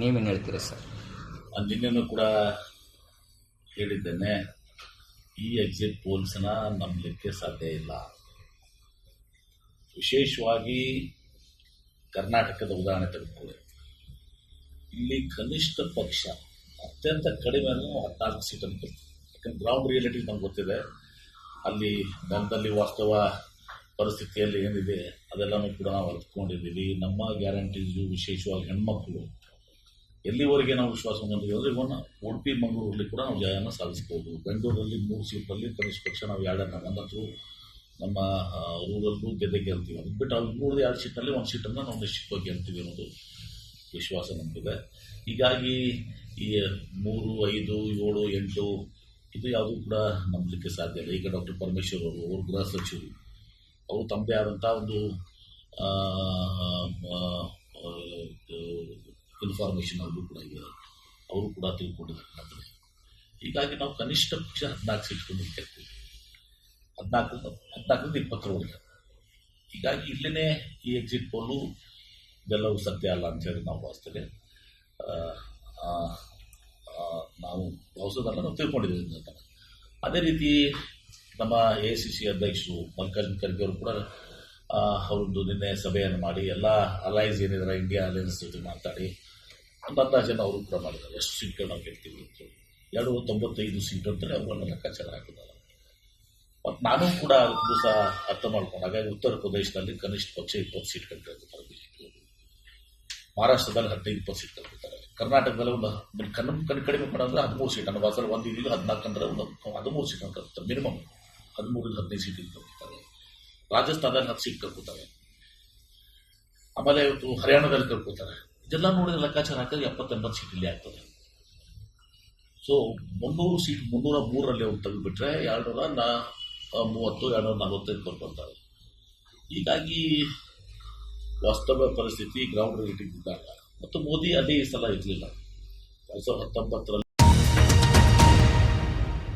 ನೀವೇನು ಹೇಳ್ತೀರಾ ಸರ್? ನಾನು ನಿನ್ನೆನೂ ಕೂಡ ಹೇಳಿದ್ದೇನೆ, ಈ ಎಕ್ಸಿಟ್ ಪೋಲ್ಸ್ನ ನಂಬಲಿಕ್ಕೆ ಸಾಧ್ಯ ಇಲ್ಲ. ವಿಶೇಷವಾಗಿ ಕರ್ನಾಟಕದ ಉದಾಹರಣೆ ತೆಗೆದುಕೊಳ್ಳಿ. ಇಲ್ಲಿ ಕನಿಷ್ಠ ಪಕ್ಷ ಅತ್ಯಂತ ಕಡಿಮೆ ಹದಿನಾಲ್ಕು ಸೀಟನ್ನು ಗೆಲ್ತು ಯಾಕಂದ್ರೆ ಗ್ರೌಂಡ್ ರಿಯಾಲಿಟಿ ನಮ್ಗೆ ಗೊತ್ತಿದೆ. ಅಲ್ಲಿ ನಮ್ಮಲ್ಲಿ ವಾಸ್ತವ ಪರಿಸ್ಥಿತಿಯಲ್ಲಿ ಏನಿದೆ ಅದೆಲ್ಲನೂ ಕೂಡ ನಾವು ಅರ್ಥಕೊಂಡಿದ್ದೀವಿ ನಮ್ಮ ಗ್ಯಾರಂಟೀಸು ವಿಶೇಷವಾಗಿ ಹೆಣ್ಮಕ್ಳು ಎಲ್ಲಿವರೆಗೆ ನಾವು ವಿಶ್ವಾಸ ಹೊಂದಿದ್ರೆ ಅಂದರೆ ಇವನ್ನ ಉಡುಪಿ, ಮಂಗಳೂರಲ್ಲಿ ಕೂಡ ನಾವು ಜಯನ ಸಾಧಿಸ್ಬೋದು ಬೆಂಗಳೂರಲ್ಲಿ ಮೂರು ಸೀಟಲ್ಲಿ ಕನಿಷ್ಠ ಪಕ್ಷ ನಾವು ಎರಡನ್ನ ಒಂದಂತೂ ನಮ್ಮ ಊರಲ್ಲೂ ಗೆದ್ದೆ ಗೆಲ್ತೀವಿ ಅದು ಬಿಟ್ಟು ಅಲ್ಲಿ ಮೂರು ಎರಡು ಸೀಟಲ್ಲಿ ಒಂದು ಸೀಟನ್ನು ನಾವು ನಿಶ್ಚಿತವಾಗಿ ಗೆಲ್ತೀವಿ ಅನ್ನೋದು ವಿಶ್ವಾಸ ನಮಗಿದೆ. ಹೀಗಾಗಿ ಈ ಮೂರು, ಐದು, ಏಳು, ಎಂಟು ಇದು ಯಾವುದೂ ಕೂಡ ನಂಬಲಿಕ್ಕೆ ಸಾಧ್ಯ ಇಲ್ಲ. ಈಗ ಡಾಕ್ಟರ್ ಪರಮೇಶ್ವರ್ ಅವರು ಅವರು ಗೃಹ ಸಚಿವರು. ಅವರು ತಮ್ಮದೇ ಆದಂಥ ಒಂದು ಇನ್ಫಾರ್ಮೇಷನ್ ಅವರು ಕೂಡ ಇದೆ ಅವರು ಕೂಡ ತಿಳ್ಕೊಂಡಿದ್ದಾರೆ ಹೀಗಾಗಿ ನಾವು ಕನಿಷ್ಠ ಪಕ್ಷ ಹದಿನಾಲ್ಕು ಗೆಲ್ತೀವಿ ಹದಿನಾಲ್ಕು, ಹದಿನಾಲ್ಕರಿಂದ ಇಪ್ಪತ್ತರವರೆಗೆ ಹೀಗಾಗಿ ಇಲ್ಲಿನೇ ಈ ಎಕ್ಸಿಟ್ ಪೋಲು ಇದೆಲ್ಲವೂ ಸತ್ಯ ಅಲ್ಲ ಅಂತೇಳಿ ನಾವು ಭಾವಿಸ್ತೇವೆ. ನಾವು ಭಾವಿಸೋದಲ್ಲ ನಾವು ತಿಳ್ಕೊಂಡಿದ್ದೀವಿ ಅದೇ ರೀತಿ ನಮ್ಮ ಎ ಸಿ ಸಿ ಅಧ್ಯಕ್ಷರು ಮಲ್ಲಿಕಾರ್ಜುನ ಖರ್ಗೆ ಅವರು ಕೂಡ ಅವರೊಂದು ನಿನ್ನೆ ಸಭೆಯನ್ನು ಮಾಡಿ ಎಲ್ಲ ಅಲೈನ್ಸ್ ಏನಿದ್ದಾರೆ ಇಂಡಿಯಾ ಅಲೈನ್ಸ್ ಜೊತೆ ಮಾತಾಡಿ ಒಂದು ಜನ ಅವರು ಕೂಡ ಮಾಡಿದ್ದಾರೆ. ಎಷ್ಟು ಸೀಟ್ಗಳು ನಾವು ಗೆಲ್ತೀವಿ ಅಂತ. ಎರಡು ತೊಂಬತ್ತೈದು ಸೀಟ್ ಅಂತೇಳಿ ಅವುಗಳನ್ನ ಲೆಕ್ಕಾಚಾರ ಹಾಕಿದ್ದಾರೆ. ಮತ್ತು ನಾನು ಕೂಡ ಅದು ಸಹ ಅರ್ಥ ಮಾಡ್ಕೊಂಡು. ಹಾಗಾಗಿ ಉತ್ತರ ಪ್ರದೇಶದಲ್ಲಿ ಕನಿಷ್ಠ ಪಕ್ಷ ಇಪ್ಪತ್ತು ಸೀಟ್ ಗೆಲ್ತಾರೆ ಬಿಜೆಪಿಯವರು ಮಹಾರಾಷ್ಟ್ರದಲ್ಲಿ ಹದಿನೈದು ಇಪ್ಪತ್ತು ಸೀಟ್ ಗೆಲ್ತಾರೆ ಕರ್ನಾಟಕದಲ್ಲಿ ಒಂದು ಕಣ್ಣು ಕಣ್ಣು ಕಡಿಮೆ ಮಾಡಿದ್ರೆ ಹದಿಮೂರು ಸೀಟ್. ಅನ್ನೋ ವಾಸಲ್ಲಿ ಒಂದು ಈಗ ಹದಿನಾಲ್ಕು ಅಂದ್ರೆ ಒಂದು ಹದಿಮೂರು ಸೀಟ್ ಅಂತ ಮಿನಿಮಮ್ ಹದಿಮೂರಿಂದ ಹದಿನೈದು ಸೀಟ್ ಗೆಲ್ತಾರೆ ರಾಜಸ್ಥಾನದಲ್ಲಿ ಹತ್ತು ಸೀಟ್ ಕಳ್ಕೊತಾರೆ ಆಮೇಲೆ ಇವತ್ತು ಹರಿಯಾಣದಲ್ಲಿ ಕರ್ಕೋತಾರೆ ಇದೆಲ್ಲ ನೋಡಿದ್ರೆ ಲೆಕ್ಕಾಚಾರ ಹಾಕಿದ್ರೆ ಎಪ್ಪತ್ತೆಂಬತ್ತು ಇಲ್ಲಿ ಆಗ್ತದೆ. ಸೊ ಮುನ್ನೂರು ಸೀಟ್ ಮುನ್ನೂರ ಮೂರರಲ್ಲಿ ಅವ್ರು ತೆಗೆದುಬಿಟ್ರೆ ಎರಡುನೂರ ನಾ ಆ, ಮೂವತ್ತು ಎರಡುನೂರ ನಲವತ್ತೈದು ಬರ್ಕೊಳ್ತಾರೆ ಹೀಗಾಗಿ ವಾಸ್ತವ ಪರಿಸ್ಥಿತಿ ಗ್ರೌಂಡ್ ರಿಯಾಲಿಟಿ ಇದ್ದಾಗ ಮತ್ತು ಮೋದಿ ಅದೇ ಈ ಸಲ ಇರಲಿಲ್ಲ. ಎರಡು ಸಾವಿರದ ಹತ್ತೊಂಬತ್ತರಲ್ಲಿ